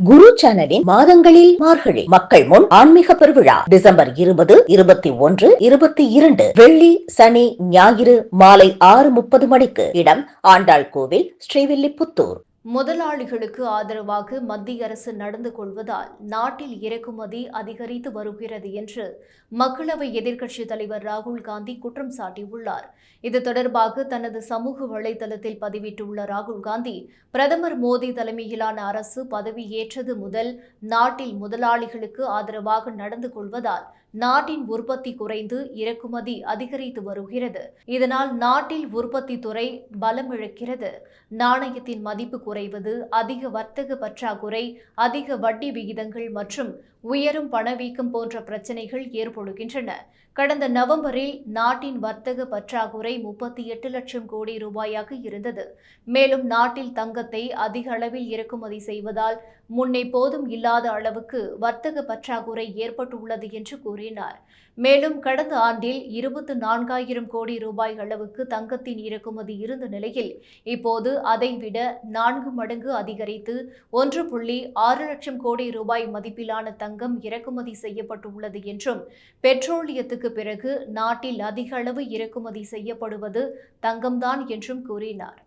குரு சேனலின் மாதங்களில் மார்கழி மக்கள் முன் ஆன்மீக பெருவிழா டிசம்பர் இருபது இருபத்தி ஒன்று இருபத்தி இரண்டு வெள்ளி சனி ஞாயிறு மாலை ஆறு முப்பது மணிக்கு இடம் ஆண்டாள் கோவில் ஸ்ரீவில்லிபுத்தூர். முதலாளிகளுக்கு ஆதரவாக மத்திய அரசு நடந்து கொள்வதால் நாட்டில் இறக்குமதி அதிகரித்து வருகிறது என்று மக்களவை எதிர்க்கட்சித் தலைவர் ராகுல் காந்தி குற்றம் சாட்டியுள்ளார். இது தொடர்பாக தனது சமூக வலைதளத்தில் பதிவிட்டுள்ள ராகுல் காந்தி பிரதமர் மோடி தலைமையிலான அரசு பதவியேற்றது முதல் நாட்டில் முதலாளிகளுக்கு ஆதரவாக நடந்து கொள்வதால் நாட்டின் உற்பத்தி குறைந்து இறக்குமதி அதிகரித்து வருகிறது. இதனால் நாட்டில் உற்பத்தி துறை பலமிழக்கிறது நாணயத்தின் மதிப்பு குறைவது அதிக வர்த்தக பற்றாக்குறை அதிக வட்டி விகிதங்கள் மற்றும் உயரும் பணவீக்கம் போன்ற பிரச்சினைகள் ஏற்படுகின்றன. கடந்த நவம்பரில் நாட்டின் வர்த்தக பற்றாக்குறை முப்பத்தி எட்டு லட்சம் கோடி ரூபாயாக இருந்தது. மேலும் நாட்டில் தங்கத்தை அதிக அளவில் இறக்குமதி செய்வதால் முன்னே போதும் இல்லாத அளவுக்கு வர்த்தக பற்றாக்குறை ஏற்பட்டுள்ளது என்று கூறினார் கூறினார். மேலும் கடந்த ஆண்டில் இருபத்து நான்காயிரம் கோடி ரூபாய் அளவுக்கு தங்கத்தின் இறக்குமதி இருந்த நிலையில் இப்போது அதைவிட நான்கு மடங்கு அதிகரித்து ஒன்று புள்ளி ஆறு லட்சம் கோடி ரூபாய் மதிப்பிலான தங்கம் இறக்குமதி செய்யப்பட்டுள்ளது என்றும் பெட்ரோலியத்துக்கு பிறகு நாட்டில் அதிக அளவு இறக்குமதி செய்யப்படுவது தங்கம்தான் என்றும் கூறினார்.